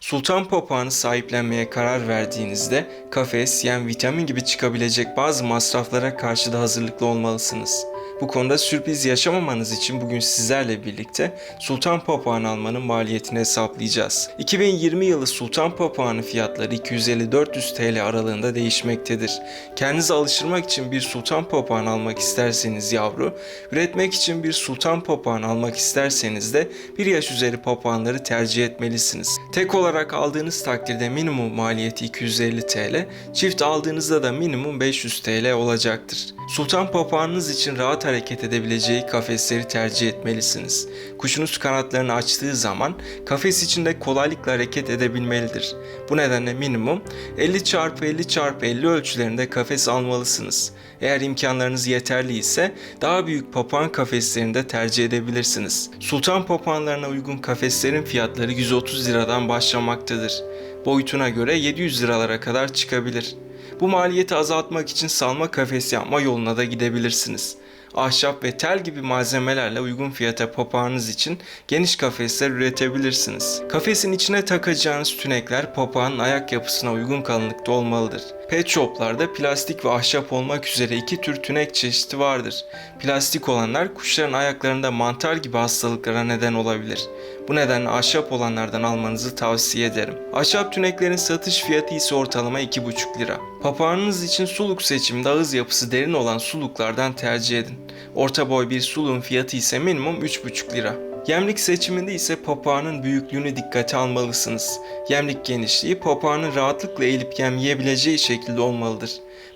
Sultan papağanı sahiplenmeye karar verdiğinizde kafes, yem, vitamin gibi çıkabilecek bazı masraflara karşı da hazırlıklı olmalısınız. Bu konuda sürpriz yaşamamanız için bugün sizlerle birlikte Sultan Papağanı almanın maliyetini hesaplayacağız. 2020 yılı Sultan Papağanı fiyatları 250-400 TL aralığında değişmektedir. Kendinize alıştırmak için bir Sultan Papağanı almak isterseniz yavru, üretmek için bir Sultan Papağanı almak isterseniz de bir yaş üzeri papağanları tercih etmelisiniz. Tek olarak aldığınız takdirde minimum maliyeti 250 TL, çift aldığınızda da minimum 500 TL olacaktır. Sultan papağanınız için rahat hareket edebileceği kafesleri tercih etmelisiniz. Kuşunuz kanatlarını açtığı zaman kafes içinde kolaylıkla hareket edebilmelidir. Bu nedenle minimum 50 x 50 x 50 ölçülerinde kafes almalısınız. Eğer imkanlarınız yeterli ise daha büyük papağan kafeslerini de tercih edebilirsiniz. Sultan papağanlarına uygun kafeslerin fiyatları 130 liradan başlamaktadır. Boyutuna göre 700 liralara kadar çıkabilir. Bu maliyeti azaltmak için salma kafes yapma yoluna da gidebilirsiniz. Ahşap ve tel gibi malzemelerle uygun fiyata papağanınız için geniş kafesler üretebilirsiniz. Kafesin içine takacağınız tünekler papağanın ayak yapısına uygun kalınlıkta olmalıdır. Pet shoplarda plastik ve ahşap olmak üzere iki tür tünek çeşidi vardır. Plastik olanlar kuşların ayaklarında mantar gibi hastalıklara neden olabilir. Bu nedenle ahşap olanlardan almanızı tavsiye ederim. Ahşap tüneklerin satış fiyatı ise ortalama 2,5 lira. Papağanınız için suluk seçiminde ağız yapısı derin olan suluklardan tercih edin. Orta boy bir suluğun fiyatı ise minimum 3,5 lira. Yemlik seçiminde ise papağanın büyüklüğünü dikkate almalısınız. Yemlik genişliği papağanın rahatlıkla eğilip yem yiyebileceği şekilde olmalıdır.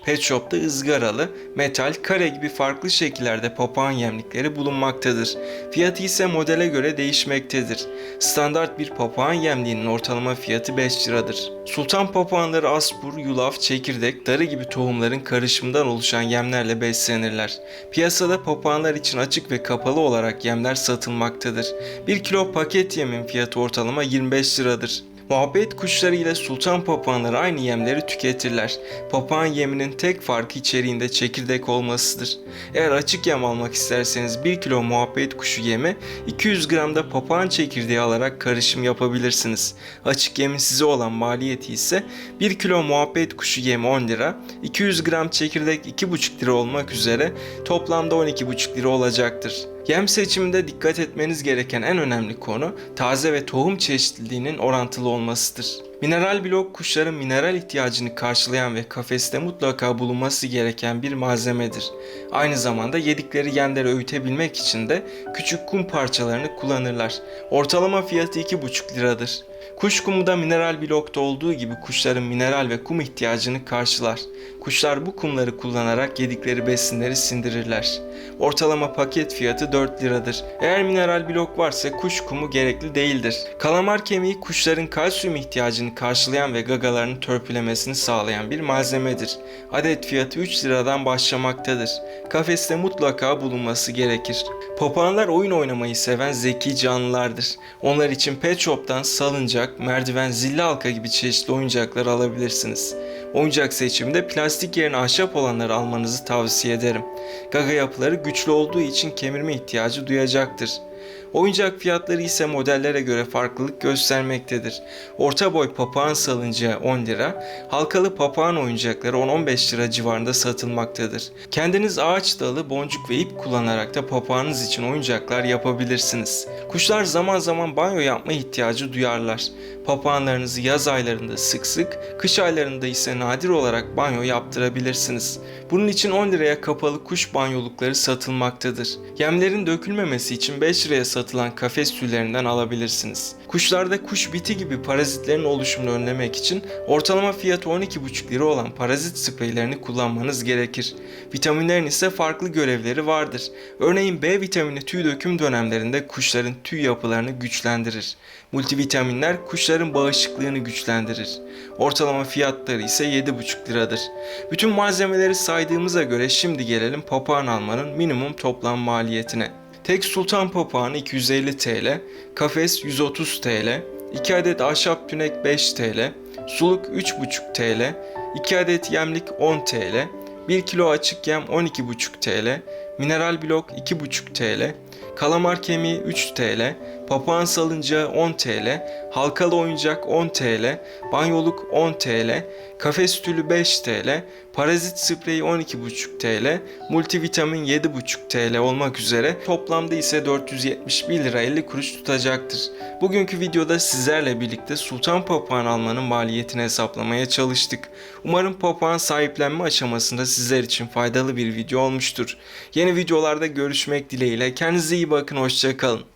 Pet Shop'ta ızgaralı, metal, kare gibi farklı şekillerde papağan yemlikleri bulunmaktadır. Fiyatı ise modele göre değişmektedir. Standart bir papağan yemliğinin ortalama fiyatı 5 liradır. Sultan papağanları aspur, yulaf, çekirdek, darı gibi tohumların karışımından oluşan yemlerle beslenirler. Piyasada papağanlar için açık ve kapalı olarak yemler satılmaktadır. 1 kilo paket yemin fiyatı ortalama 25 liradır. Muhabbet kuşları ile sultan papağanları aynı yemleri tüketirler. Papağan yeminin tek farkı içeriğinde çekirdek olmasıdır. Eğer açık yem almak isterseniz 1 kilo muhabbet kuşu yemi 200 gram da papağan çekirdeği alarak karışım yapabilirsiniz. Açık yemin size olan maliyeti ise 1 kilo muhabbet kuşu yemi 10 lira, 200 gram çekirdek 2,5 lira olmak üzere toplamda 12,5 lira olacaktır. Yem seçiminde dikkat etmeniz gereken en önemli konu taze ve tohum çeşitliliğinin orantılı olmasıdır. Mineral blok kuşların mineral ihtiyacını karşılayan ve kafeste mutlaka bulunması gereken bir malzemedir. Aynı zamanda yedikleri yemleri öğütebilmek için de küçük kum parçalarını kullanırlar. Ortalama fiyatı 2,5 liradır. Kuş kumu da mineral blokta olduğu gibi kuşların mineral ve kum ihtiyacını karşılar. Kuşlar bu kumları kullanarak yedikleri besinleri sindirirler. Ortalama paket fiyatı 4 liradır. Eğer mineral blok varsa kuş kumu gerekli değildir. Kalamar kemiği kuşların kalsiyum ihtiyacını karşılayan ve gagalarını törpülemesini sağlayan bir malzemedir. Adet fiyatı 3 liradan başlamaktadır. Kafeste mutlaka bulunması gerekir. Papağanlar oyun oynamayı seven zeki canlılardır. Onlar için pet shop'tan salıncak, merdiven, zilli halka gibi çeşitli oyuncaklar alabilirsiniz. Oyuncak seçiminde plastik yerine ahşap olanları almanızı tavsiye ederim. Gaga yapıları güçlü olduğu için kemirme ihtiyacı duyacaktır. Oyuncak fiyatları ise modellere göre farklılık göstermektedir. Orta boy papağan salıncağı 10 lira, halkalı papağan oyuncakları 10-15 lira civarında satılmaktadır. Kendiniz ağaç dalı, boncuk ve ip kullanarak da papağanınız için oyuncaklar yapabilirsiniz. Kuşlar zaman zaman banyo yapma ihtiyacı duyarlar. Papağanlarınızı yaz aylarında sık sık, kış aylarında ise nadir olarak banyo yaptırabilirsiniz. Bunun için 10 liraya kapalı kuş banyolukları satılmaktadır. Yemlerin dökülmemesi için 5 liraya satılan kafes tüylerinden alabilirsiniz. Kuşlarda kuş biti gibi parazitlerin oluşumunu önlemek için ortalama fiyatı 12,5 lira olan parazit spreylerini kullanmanız gerekir. Vitaminlerin ise farklı görevleri vardır. Örneğin B vitamini tüy döküm dönemlerinde kuşların tüy yapılarını güçlendirir. Multivitaminler kuşların bağışıklığını güçlendirir. Ortalama fiyatları ise 7,5 liradır. Bütün malzemeleri saydığımıza göre şimdi gelelim papağan almanın minimum toplam maliyetine. Tek sultan papağanı 250 TL, kafes 130 TL, 2 adet ahşap tünek 5 TL, suluk 3,5 TL, 2 adet yemlik 10 TL, 1 kilo açık yem 12,5 TL, mineral blok 2,5 TL, kalamar kemiği 3 TL, papağan salıncağı 10 TL, halkalı oyuncak 10 TL, banyoluk 10 TL, kafes tülü 5 TL, parazit spreyi 12,5 TL, multivitamin 7,5 TL olmak üzere toplamda ise 471 lira 50 kuruş tutacaktır. Bugünkü videoda sizlerle birlikte sultan papağan almanın maliyetini hesaplamaya çalıştık. Umarım papağan sahiplenme aşamasında sizler için faydalı bir video olmuştur. Yeni videolarda görüşmek dileğiyle kendinize iyi bakın hoşçakalın.